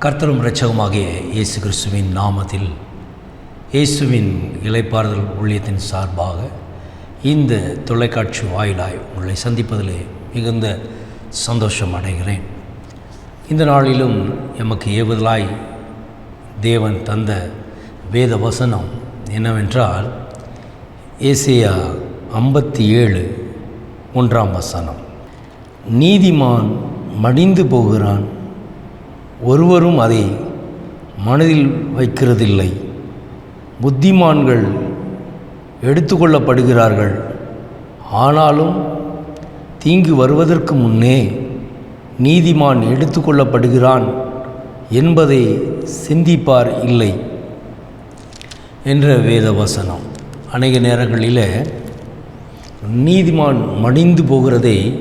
கர்த்தரும் இரட்சகமாகிய இயேசு கிறிஸ்துவின் நாமத்தில் இயேசுவின் இலைப்பாறுதல் ஊழியத்தின் சார்பாக இந்த தொலைக்காட்சி வாயிலாய் உங்களை சந்திப்பதிலே மிகுந்த சந்தோஷம் அடைகிறேன். இந்த நாளிலும் எமக்கு ஏவுதலாய் தேவன் தந்த வேத வசனம் என்னவென்றால் ஏசியா ஐம்பத்தி ஏழு ஒன்றாம் வசனம் நீதிமான் மடிந்து போகிறான் ஒருவரும் அதை மனதில் வைக்கிறதில்லை. புத்திமான்கள் எடுத்துக்கொள்ளப்படுகிறார்கள். ஆனாலும் தீங்கு வருவதற்கு முன்னே நீதிமான் எடுத்துக்கொள்ளப்படுகிறான் என்பதை சிந்திப்பார் இல்லை என்ற வேத வசனம் அநேக நேரங்களில் நீதிமான் மடிந்து போகிறதை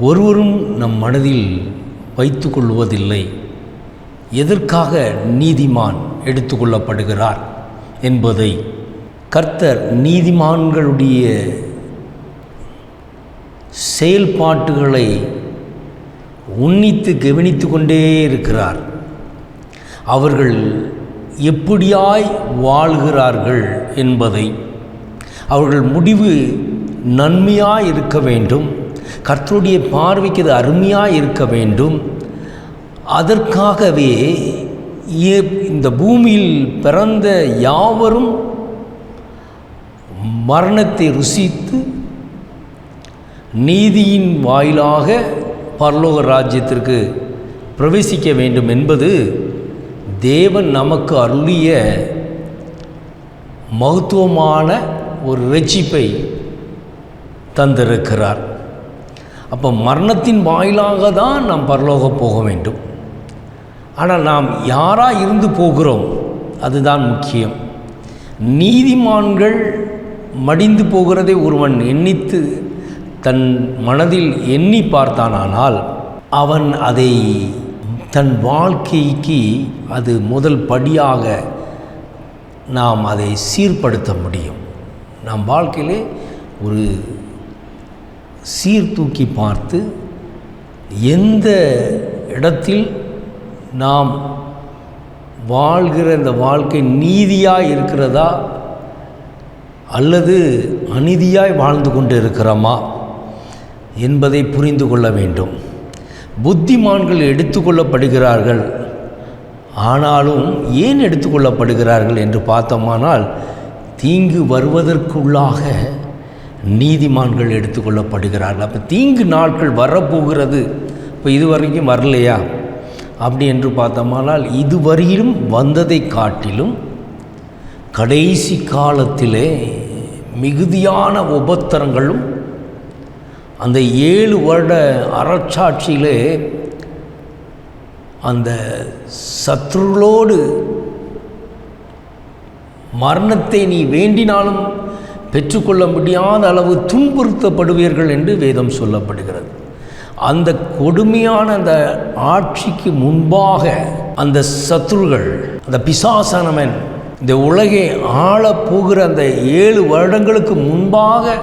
ஒருவரும் நம் மனதில் வைத்து கொள்வதில்லை எதற்காக நீதிமான் எடுத்துக்கொள்ளப்படுகிறார் என்பதை கர்த்தர் நீதிமான்களுடைய செயல்பாட்டுகளை உன்னித்து கவனித்து கொண்டே இருக்கிறார். அவர்கள் எப்படியாய் வாழ்கிறார்கள் என்பதை அவர்கள் முடிவு நன்மையாய் இருக்க வேண்டும். கர்த்தருடைய பார்வைக்கு அது அருமையாக இருக்க வேண்டும். அதற்காகவே இந்த பூமியில் பிறந்த யாவரும் மரணத்தை ருசித்து நீதியின் வாயிலாக பரலோக ராஜ்யத்திற்கு பிரவேசிக்க வேண்டும் என்பது தேவன் நமக்கு அருளிய மகத்துவமான ஒரு ரட்சிப்பை தந்திருக்கிறார். அப்போ மரணத்தின் வாயிலாக தான் நாம் பரலோகம் போக வேண்டும். ஆனால் நாம் யாராக இருந்து போகிறோம்? அதுதான் முக்கியம். நீதிமான்கள் மடிந்து போகிறதை ஒருவன் எண்ணித்து தன் மனதில் எண்ணி பார்த்தானானால் அவன் அதை தன் வாழ்க்கைக்கு அது முதல் படியாக நாம் அதை சீர்படுத்த முடியும். நம் வாழ்க்கையிலே ஒரு சீர்தூக்கி பார்த்து எந்த இடத்தில் நாம் வாழ்கிற இந்த வாழ்க்கை நீதியாக இருக்கிறதா அல்லது அநீதியாய் வாழ்ந்து கொண்டு இருக்கிறோமா என்பதை புரிந்து கொள்ள வேண்டும். புத்திமான்கள் எடுத்துக்கொள்ளப்படுகிறார்கள் ஆனாலும் ஏன் எடுத்துக்கொள்ளப்படுகிறார்கள் என்று பார்த்தோமானால் தீங்கு வருவதற்குள்ளாக நீதிமான்கள் எடுத்துக்கொள்ளப்படுகிறார்கள் அப்போ தீங்கு நாட்கள் வரப்போகிறது. இப்போ இதுவரைக்கும் வரலையா? அப்படி என்று பார்த்தோமானால் இதுவரையிலும் வந்ததை காட்டிலும் கடைசி காலத்திலே மிகுதியான உபத்திரங்களும் அந்த ஏழு வருட அறச்சாட்சியிலே அந்த சத்ருகளோடு மரணத்தை நீ வேண்டினாலும் பெற்றுக்கொள்ள முடியாத அளவு துன்புறுத்தப்படுவீர்கள் என்று வேதம் சொல்லப்படுகிறது. அந்த கொடுமையான அந்த ஆட்சிக்கு முன்பாக அந்த சத்ருகள் அந்த பிசாசனவன் இந்த உலகை ஆள போகிற அந்த ஏழு வருடங்களுக்கு முன்பாக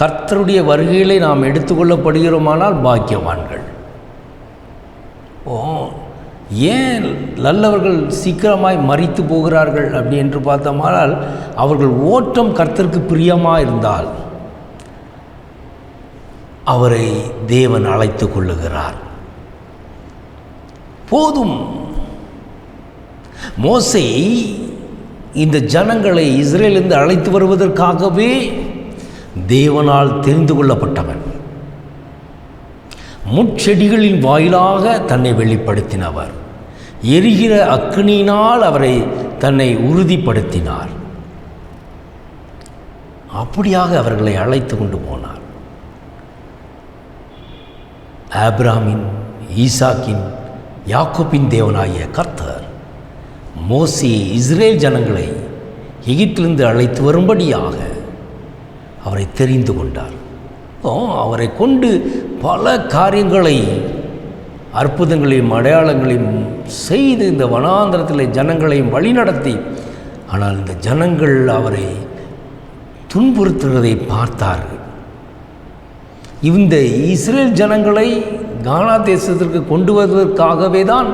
கர்த்தருடைய வருகையிலே நாம் எடுத்துக்கொள்ளப்படுகிறோமானால் பாக்கியவான்கள். ஏன் நல்லவர்கள் சீக்கிரமாய் மறித்து போகிறார்கள் அப்படி என்று பார்த்தோமானால் அவர்கள் ஓட்டம் கர்த்தருக்கு பிரியமாக இருந்தால் அவரை தேவன் அழைத்து கொள்ளுகிறார். போதும். மோசை இந்த ஜனங்களை இஸ்ரேலிருந்து அழைத்து வருவதற்காகவே தேவனால் தெரிந்து கொள்ளப்பட்டவன். முட்செடிகளின் வாயிலாக தன்னை வெளிப்படுத்தினவர். எரிகிற அக்னியினால் அவரை தன்னை உறுதிப்படுத்தினார். அப்படியாக அவர்களை அழைத்து கொண்டு போனார். ஆப்ராமின் ஈசாக்கின் யாக்கோப்பின் தேவனாகிய கர்த்தர் மோசி இஸ்ரேல் ஜனங்களை எகிப்திலிருந்து அழைத்து வரும்படியாக அவரை தெரிந்து கொண்டார். அவரை கொண்டு பல காரியங்களை அற்புதங்களையும் அடையாளங்களையும் செய்து இந்த வனாந்திரத்தில் ஜனங்களையும் வழிநடத்தி ஆனால் இந்த ஜனங்கள் அவரை துன்புறுத்துவதை பார்த்தார்கள் இந்த இஸ்ரேல் ஜனங்களை கானா தேசத்திற்கு கொண்டு வருவதற்காகவே தான்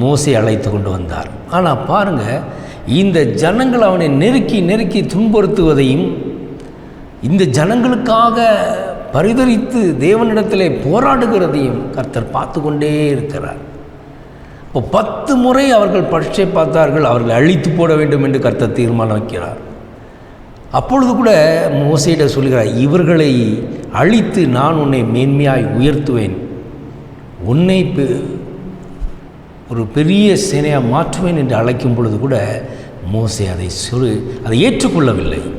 மோசை அழைத்து கொண்டு வந்தார். ஆனால் பாருங்க இந்த ஜனங்கள் அவனை நெருக்கி நெருக்கி துன்புறுத்துவதையும் இந்த ஜனங்களுக்காக பரிதரித்து தேவனிடத்திலே போராடுகிறதையும் கர்த்தர் பார்த்து கொண்டே இருக்கிறார். இப்போ பத்து முறை அவர்கள் பரீட்சை பார்த்தார்கள் அவர்களை அழித்து போட வேண்டும் என்று கர்த்தர் தீர்மானம் வைக்கிறார். அப்பொழுது கூட மோசையிட சொல்கிறார் இவர்களை அழித்து நான் உன்னை மேன்மையாய் உயர்த்துவேன். உன்னை பெ- ஒரு பெரிய சேனையாக மாற்றுவேன் என்று அழைக்கும் பொழுது கூட மோசை அதை சொல்லு அதை ஏற்றுக்கொள்ளவில்லை.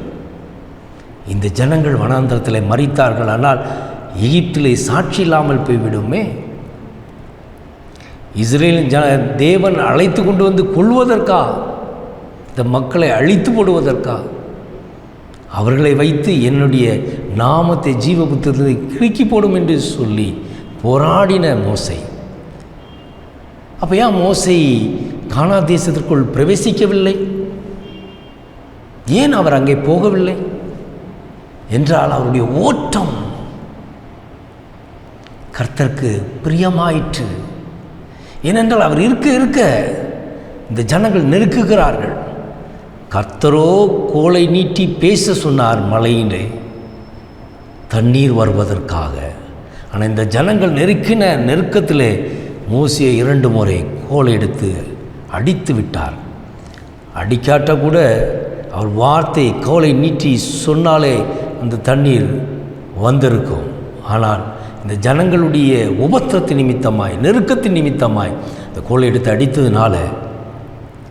இந்த ஜனங்கள் வனாந்தரத்தில் மறித்தார்கள் ஆனால் எகிப்திலே சாட்சி இல்லாமல் போய்விடுமே. இஸ்ரேலின் ஜன தேவன் அழைத்து கொண்டு வந்து கொள்வதற்கா இந்த மக்களை அழித்து போடுவதற்கா? அவர்களை வைத்து என்னுடைய நாமத்தை ஜீவ புத்தகத்தை கிறுக்கி போடும் என்று சொல்லி போராடின மோசை. அப்போ ஏன் மோசை கானா தேசத்திற்குள் பிரவேசிக்கவில்லை? ஏன் அவர் அங்கே போகவில்லை? என்றால் அவருடைய ஓட்டம் கர்த்தருக்கு பிரியமாயிற்று. ஏனென்றால் அவர் இருக்க இருக்க இந்த ஜனங்கள் நெருக்குகிறார்கள். கர்த்தரோ கோலை நீட்டி பேச சொன்னார் மலையிலே. தண்ணீர் வருவதற்காக. ஆனால் இந்த ஜனங்கள் நெருக்கின நெருக்கத்தில் மூசியை இரண்டு முறை கோலை எடுத்து அடித்து விட்டார். அடிக்காட்ட கூட அவர் வார்த்தை கோலை நீட்டி சொன்னாலே அந்த தண்ணீர் வந்திருக்கும். ஆனால் இந்த ஜனங்களுடைய உபத்திரத்தின் நிமித்தமாய் நெருக்கத்தின் நிமித்தமாய் இந்த கோலை எடுத்து அடித்ததுனால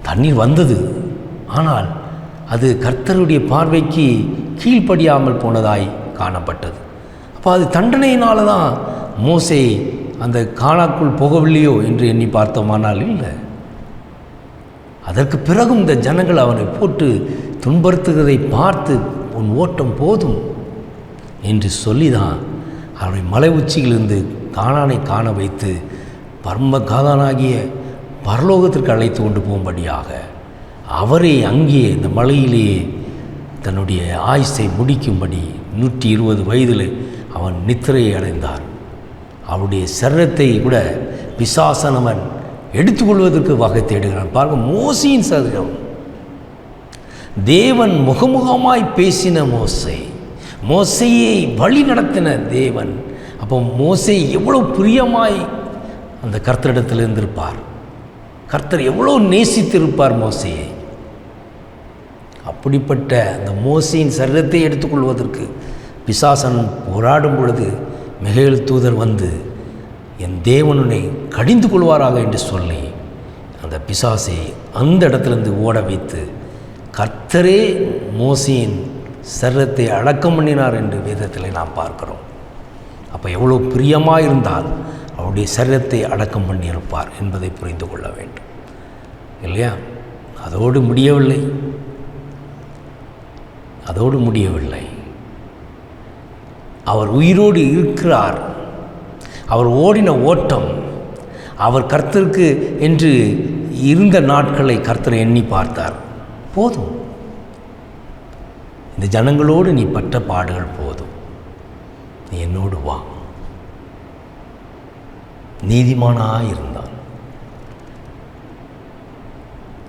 தண்ணீர் வந்தது. ஆனால் அது கர்த்தருடைய பார்வைக்கு கீழ்ப்படியாமல் போனதாய் காணப்பட்டது. அப்போ அது தண்டனையினால தான் மோசை அந்த காணாக்குள் போகவில்லையோ என்று எண்ணி பார்த்தோமானால் இல்லை. அதற்கு பிறகும் இந்த ஜனங்கள் அவனை போட்டு துன்புறுத்துகிறதை பார்த்து உன் ஓட்டம் போதும் என்று சொல்லிதான் அவனை மலை உச்சியிலிருந்து காணானை காண வைத்து பரம காதானாகிய பரலோகத்திற்கு அழைத்து கொண்டு போகும்படியாக அவரே அங்கே இந்த மலையிலேயே தன்னுடைய ஆயுசை முடிக்கும்படி நூற்றி இருபது வயதில் அவன் நித்திரையை அடைந்தார். அவருடைய சரீரத்தை கூட பிசாசனவன் எடுத்துக்கொள்வதற்கு வகை தேடுகிறான். பாருங்கள் மோசியின் சரீரம். தேவன் முகமுகமாய் பேசின மோசை. மோசையை வழி நடத்தின தேவன். அப்போ மோசை எவ்வளோ பிரியமாய் அந்த கர்த்தரிடத்தில் இருந்திருப்பார். கர்த்தர் எவ்வளோ நேசித்திருப்பார் மோசையை. அப்படிப்பட்ட அந்த மோசையின் சரீரத்தை எடுத்துக்கொள்வதற்கு பிசாசன் போராடும் பொழுது மிகையில் தூதர் வந்து என் தேவனுனை கடிந்து கொள்வாராக என்று சொல்லி அந்த பிசாசை அந்த இடத்துலேருந்து ஓட வைத்து கர்த்தரே மோசியின் சரீரத்தை அடக்கம் பண்ணினார் என்று வேதத்தில் நாம் பார்க்கிறோம். அப்போ எவ்வளோ பிரியமாக இருந்தால் அவருடைய சரீரத்தை அடக்கம் பண்ணியிருப்பார் என்பதை புரிந்து கொள்ள வேண்டும். இல்லையா? அதோடு முடியவில்லை. அதோடு முடியவில்லை. அவர் உயிரோடு இருக்கிறார். அவர் ஓடின ஓட்டம் அவர் கர்த்தருக்கு என்று இருந்த நாட்களை கர்த்தர் எண்ணி பார்த்தார். போதும். இந்த ஜனங்களோடு நீ பட்ட பாடுகள் போதும். நீ என்னோடு வா. நீதிமானாக இருந்தான்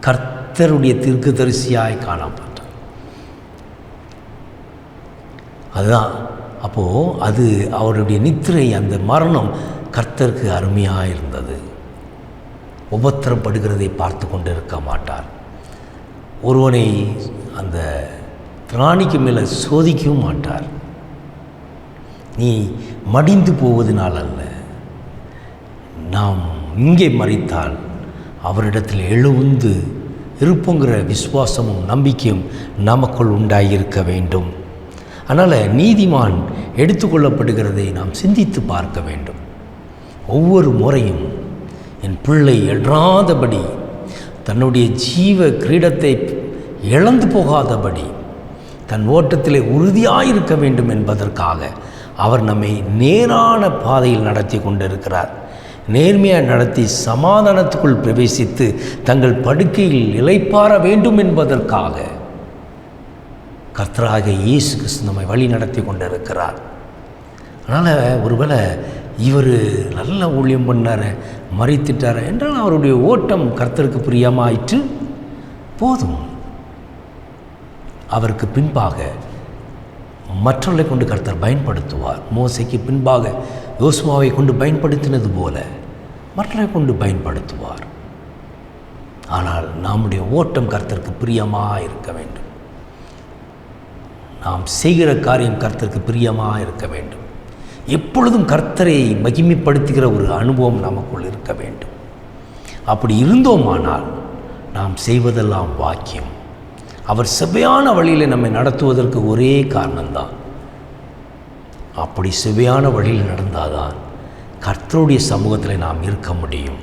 கர்த்தருடைய தீர்க்கதரிசியாய் காணப்பட்டான் அதுதான். அப்போது அது அவருடைய நித்திரை அந்த மரணம் கர்த்தருக்கு அருமையாக இருந்தது. உபத்திரப்படுகிறதை பார்த்து கொண்டு இருக்க மாட்டார். ஒருவனை அந்த பிராணிக்கு மேலே சோதிக்கவும் மாட்டார். நீ மடிந்து போவதனால் அல்ல. நாம் இங்கே மறித்தால் அவரிடத்தில் எழுந்து இருப்புங்கிற விசுவாசமும் நம்பிக்கையும் நமக்குள் உண்டாகியிருக்க வேண்டும். அதனால் நீதிமான் எடுத்துக்கொள்ளப்படுகிறதை நாம் சிந்தித்து பார்க்க வேண்டும். ஒவ்வொரு முறையும் என் பிள்ளை எழாதபடி தன்னுடைய ஜீவ கிரீடத்தை இழந்து போகாதபடி தன் ஓட்டத்திலே உறுதியாயிருக்க வேண்டும் என்பதற்காக அவர் நம்மை நேரான பாதையில் நடத்தி கொண்டிருக்கிறார். நேர்மையாக நடத்தி சமாதானத்துக்குள் பிரவேசித்து தங்கள் படுக்கையில் நிலைப்பார வேண்டும் என்பதற்காக கர்த்தராக இயேசு கிறிஸ்து நம்மை வழி நடத்தி கொண்டிருக்கிறார். அதனால் ஒருவேளை இவர் நல்ல ஊழியம் பண்ணார் மறித்திட்டார் என்றால் அவருடைய ஓட்டம் கர்த்தருக்கு பிரியமாயிற்று. போதும். அவருக்கு பின்பாக மற்றவர்களை கொண்டு கர்த்தர் பயன்படுத்துவார். மோசைக்கு பின்பாக யோசுவாவை கொண்டு பயன்படுத்தினது போல மற்றவர்களை கொண்டு பயன்படுத்துவார். ஆனால் நம்முடைய ஓட்டம் கர்த்தருக்கு பிரியமாக இருக்க வேண்டும். நாம் செய்கிற காரியம் கர்த்தருக்கு பிரியமாக இருக்க வேண்டும். எப்பொழுதும் கர்த்தரை மகிமைப்படுத்துகிற ஒரு அனுபவம் நமக்குள் இருக்க வேண்டும். அப்படி இருந்தோமானால் நாம் செய்வதெல்லாம் வாக்கியம் அவர் செவ்வையான வழியில் நம்மை நடத்துவதற்கு ஒரே காரணம்தான். அப்படி செவ்வையான வழியில் நடந்தாதான் கர்த்தருடைய சமூகத்தில் நாம் இருக்க முடியும்.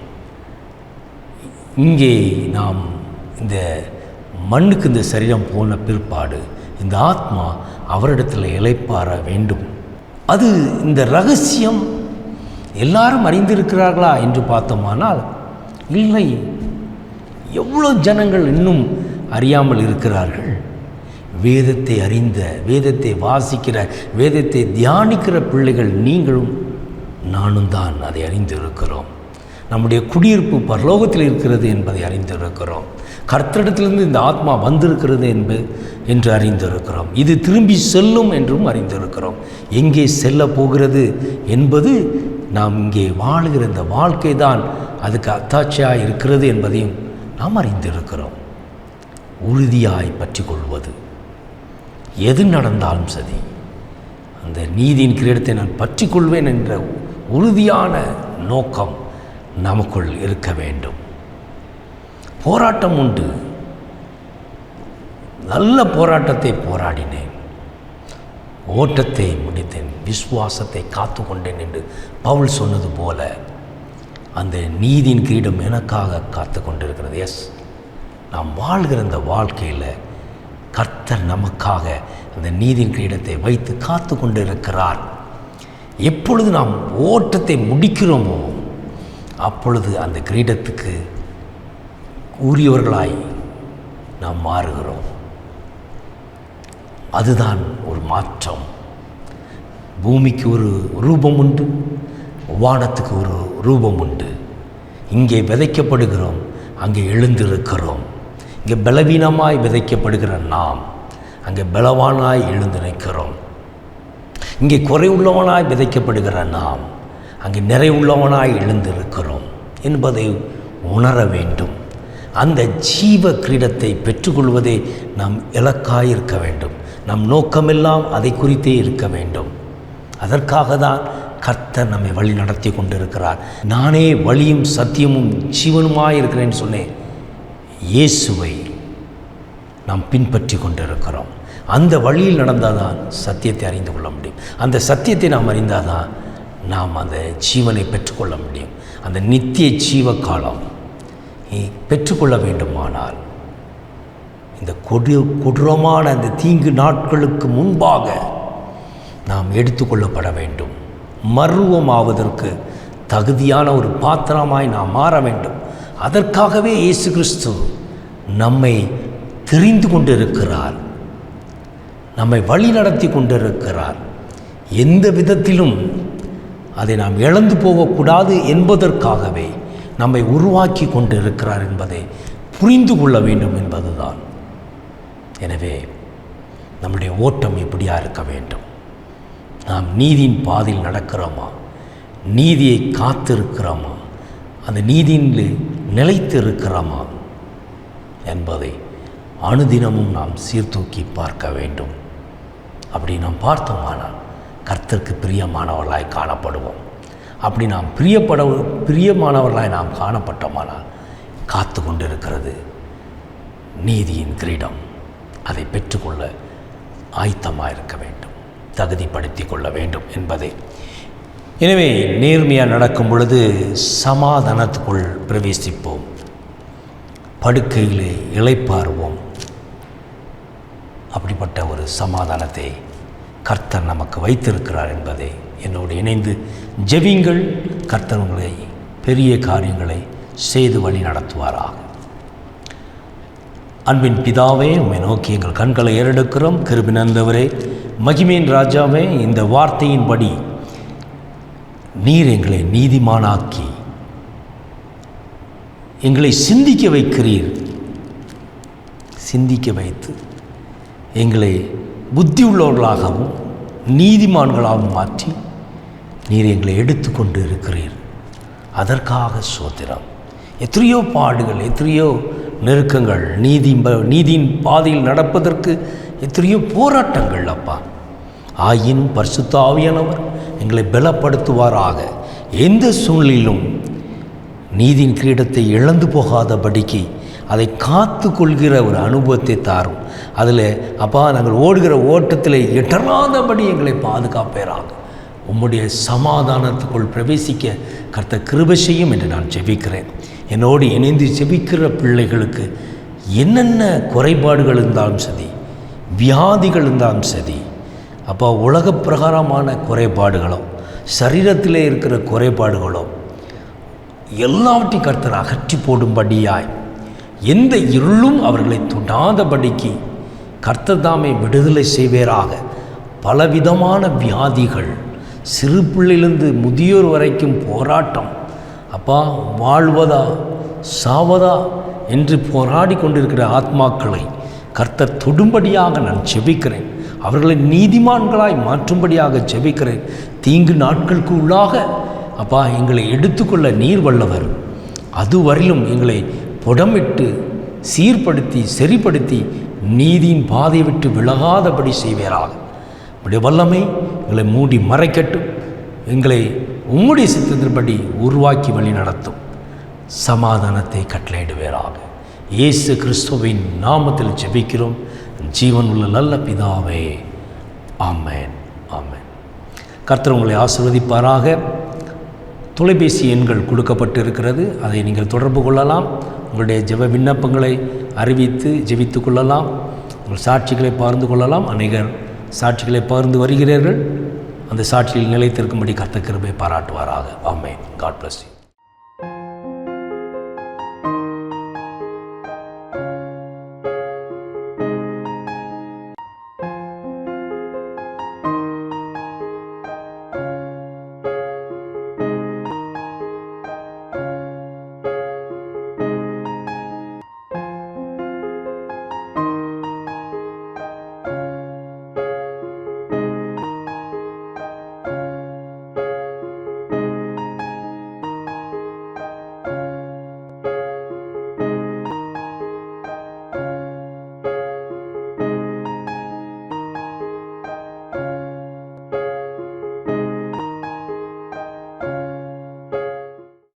இங்கே நாம் இந்த மண்ணுக்கு இந்த சரீரம் போன பிற்பாடு இந்த ஆத்மா அவரிடத்தில் இளைப்பாற வேண்டும். அது இந்த ரகசியம். எல்லாரும் அறிந்திருக்கிறார்களா என்று பார்த்தோமானால் இல்லை. எவ்வளோ ஜனங்கள் இன்னும் அறியாமல் இருக்கிறார்கள். வேதத்தை அறிந்த வேதத்தை வாசிக்கிற வேதத்தை தியானிக்கிற பிள்ளைகள் நீங்களும் நானும் தான் அதை அறிந்திருக்கிறோம். நம்முடைய குடியிருப்பு பரலோகத்தில் இருக்கிறது என்பதை அறிந்திருக்கிறோம். கர்த்தரிடத்திலிருந்து இந்த ஆத்மா வந்திருக்கிறது என்பது என்று அறிந்திருக்கிறோம். இது திரும்பி செல்லும் என்றும் அறிந்திருக்கிறோம். எங்கே செல்ல போகிறது என்பது நாம் இங்கே வாழ்கிற இந்த வாழ்க்கை தான் அதுக்கு அத்தாட்சியாக இருக்கிறது என்பதையும் நாம் அறிந்திருக்கிறோம். உறுதியாய் பற்றி கொள்வது எது நடந்தாலும் சரி அந்த நீதியின் கிரீடத்தை நான் பற்றி கொள்வேன் என்ற உறுதியான நோக்கம் நமக்குள் இருக்க வேண்டும். போராட்டம் உண்டு. நல்ல போராட்டத்தை போராடினேன். ஓட்டத்தை முடித்தேன். விசுவாசத்தை காத்து கொண்டேன் என்று பவுல் சொன்னது போல அந்த நீதியின் கிரீடம் எனக்காக காத்து கொண்டிருக்கிறது. எஸ் நாம் வாழ்கிற இந்த வாழ்க்கையில் கர்த்தர் நமக்காக அந்த நீதியின் கிரீடத்தை வைத்து காத்து கொண்டு இருக்கிறார் எப்பொழுது நாம் ஓட்டத்தை முடிக்கிறோமோ அப்பொழுது அந்த கிரீடத்துக்கு உரியவர்களாய் நாம் மாறுகிறோம். அதுதான் ஒரு மாற்றம். பூமிக்கு ஒரு ரூபம் உண்டு வானத்துக்கு ஒரு ரூபம் உண்டு. இங்கே விதைக்கப்படுகிறோம் அங்கே எழுந்திருக்கிறோம். இங்கே பலவீனமாய் விதைக்கப்படுகிற நாம் அங்கே பலவானாய் எழுந்து நிற்கிறோம். இங்கே குறைவுள்ளவனாய் விதைக்கப்படுகிற நாம் அங்கே நிறைவுள்ளவனாய் எழுந்திருக்கிறோம் என்பதை உணர வேண்டும். அந்த ஜீவ கிரீடத்தை பெற்றுக்கொள்வதே நாம் இலக்காயிருக்க வேண்டும். நம் நோக்கமெல்லாம் அதை குறித்தே இருக்க வேண்டும். அதற்காக தான் கர்த்தர் நம்மை வழி நடத்தி கொண்டிருக்கிறார். நானே வழியும் சத்தியமும் ஜீவனுமாய் இருக்கிறேன்னு சொன்னேன். இயேசுவை நாம் பின்பற்றி கொண்டிருக்கிறோம். அந்த வழியில் நடந்தால் தான் சத்தியத்தை அறிந்து கொள்ள முடியும். அந்த சத்தியத்தை நாம் அறிந்தால் தான் நாம் அந்த ஜீவனை பெற்றுக்கொள்ள முடியும். அந்த நித்திய ஜீவ காலம் பெற்றுக்கொள்ள வேண்டுமானால் இந்த கொடு கொடூரமான அந்த தீங்கு நாட்களுக்கு முன்பாக நாம் எடுத்துக்கொள்ளப்பட வேண்டும். மர்வமாவதற்கு தகுதியான ஒரு பாத்திரமாய் நாம் மாற வேண்டும். அதற்காகவே இயேசு கிறிஸ்து நம்மை தெரிந்து கொண்டிருக்கிறார். நம்மை வழி நடத்தி கொண்டிருக்கிறார். எந்த விதத்திலும் அதை நாம் இழந்து போகக்கூடாது என்பதற்காகவே நம்மை உருவாக்கி கொண்டிருக்கிறார் என்பதை புரிந்து கொள்ள வேண்டும் என்பதுதான். எனவே நம்முடைய ஓட்டம் எப்படியா இருக்க வேண்டும்? நாம் நீதியின் பாதையில் நடக்கிறோமா? நீதியை காத்திருக்கிறோமா? அந்த நீதியில் நிலைத்து இருக்கிறோமா என்பதை அனுதினமும் நாம் சீர்தூக்கி பார்க்க வேண்டும். அப்படி நாம் பார்த்தோமானால் கர்த்தருக்கு பிரியமானவர்களாய் காணப்படுவோம். அப்படி நாம் பிரியப்பட பிரியமானவர்களாய் நாம் காணப்பட்டோமானால் காத்து கொண்டிருக்கிறது நீதியின் கிரீடம். அதை பெற்றுக்கொள்ள ஆயத்தமாக இருக்க வேண்டும் தகுதிப்படுத்தி கொள்ள வேண்டும் என்பதை. எனவே நேர்மையாக நடக்கும் பொழுது சமாதானத்துக்குள் பிரவேசிப்போம். படுக்கையிலே இழைப்பாருவோம் அப்படிப்பட்ட ஒரு சமாதானத்தை கர்த்தர் நமக்கு வைத்திருக்கிறார் என்பதை என்னோடு இணைந்து ஜெபிங்கள் கர்த்தர் உங்களை பெரிய காரியங்களை செய்து வழி நடத்துவாராக. அன்பின் பிதாவே உம்மை நோக்கி எங்கள் கண்களை ஏறெடுக்கிறோம். கிருபினந்தவரே மகிமேன் ராஜாவே இந்த வார்த்தையின்படி நீர் எங்களை நீதிமானாக்கி எங்களை சிந்திக்க வைக்கிறீர். சிந்திக்க வைத்து எங்களை புத்தி உள்ளவர்களாகவும் நீதிமான்களாகவும் மாற்றி நீர் எங்களை எடுத்துக்கொண்டு இருக்கிறீர். அதற்காக சோத்திரம். எத்தனையோ பாடுகள் எத்தனையோ நெருக்கங்கள் நீதி நீதியின் பாதையில் நடப்பதற்கு எத்தனையோ போராட்டங்கள் அப்பா. ஆயினும் பரிசுத்த ஆவியானவர் எங்களை பலப்படுத்துவாராக. எந்த சூழ்நிலையிலும் நீதியின் கிரீடத்தை இழந்து போகாதபடிக்கு அதை காத்து கொள்கிற ஒரு அனுபவத்தை தாரும். அதில் அப்பா நாங்கள் ஓடுகிற ஓட்டத்தில் எட்டராதபடி எங்களை பாதுகாப்பேராக. உம்முடைய சமாதானத்துக்குள் பிரவேசிக்க கர்த்த கிருபை செய்யும் என்று நான் ஜெபிக்கிறேன். என்னோடு இணைந்து ஜெபிக்கிற பிள்ளைகளுக்கு என்னென்ன குறைபாடுகள் இருந்தாலும் சரி வியாதிகள் இருந்தாலும் சரி அப்போ உலக பிரகாரமான குறைபாடுகளோ சரீரத்திலே இருக்கிற குறைபாடுகளோ எல்லாவற்றையும் கர்த்தர் அகற்றி போடும்படியாய் எந்த இருளும் அவர்களை தொடாதபடிக்கு கர்த்தர் தாமே விடுதலை செய்வேராக. பலவிதமான வியாதிகள் சிறு பிள்ளையிலிருந்து முதியோர் வரைக்கும் போராட்டம் அப்பா வாழ்வதா சாவதா என்று போராடி கொண்டிருக்கிற ஆத்மாக்களை கர்த்தர் தொடும்படியாக நான் செபிக்கிறேன் அவர்களை நீதிமான்களாய் மாற்றும்படியாக ஜெபிக்கிறேன். தீங்கு நாட்களுக்கு உள்ளாக அப்பா எங்களை எடுத்துக்கொள்ள நீர் வல்லவர். அதுவரையிலும் எங்களை புடமிட்டு சீர்படுத்தி சரிப்படுத்தி நீதியின் பாதை விட்டு விலகாதபடி செய்வாராக. இப்படி வல்லமை எங்களை மூடி மறைக்கட்டும். எங்களை உம்முடைய சித்தத்தின்படி உருவாக்கி வழி நடத்தும். சமாதானத்தை கட்டளையிடுவேராக. இயேசு கிறிஸ்துவின் நாமத்தில் ஜெபிக்கிறோம். ஜீவன் உள்ள நல்ல பிதாவே ஆமேன் ஆமேன். கர்த்தர் உங்களை ஆசிர்வதிப்பாராக. தொலைபேசி எண்கள் கொடுக்கப்பட்டு இருக்கிறது அதை நீங்கள் தொடர்பு கொள்ளலாம். உங்களுடைய ஜெப விண்ணப்பங்களை அறிவித்து ஜெபித்து கொள்ளலாம். உங்கள் சாட்சிகளை பகிர்ந்து கொள்ளலாம். அநேகர் சாட்சிகளை பகிர்ந்து வருகிறீர்கள். அந்த சாட்சியில் நிலைத்திருக்கும்படி கர்த்த கிருபை பாராட்டுவாராக. ஆமே காட் பிளஸ் யூ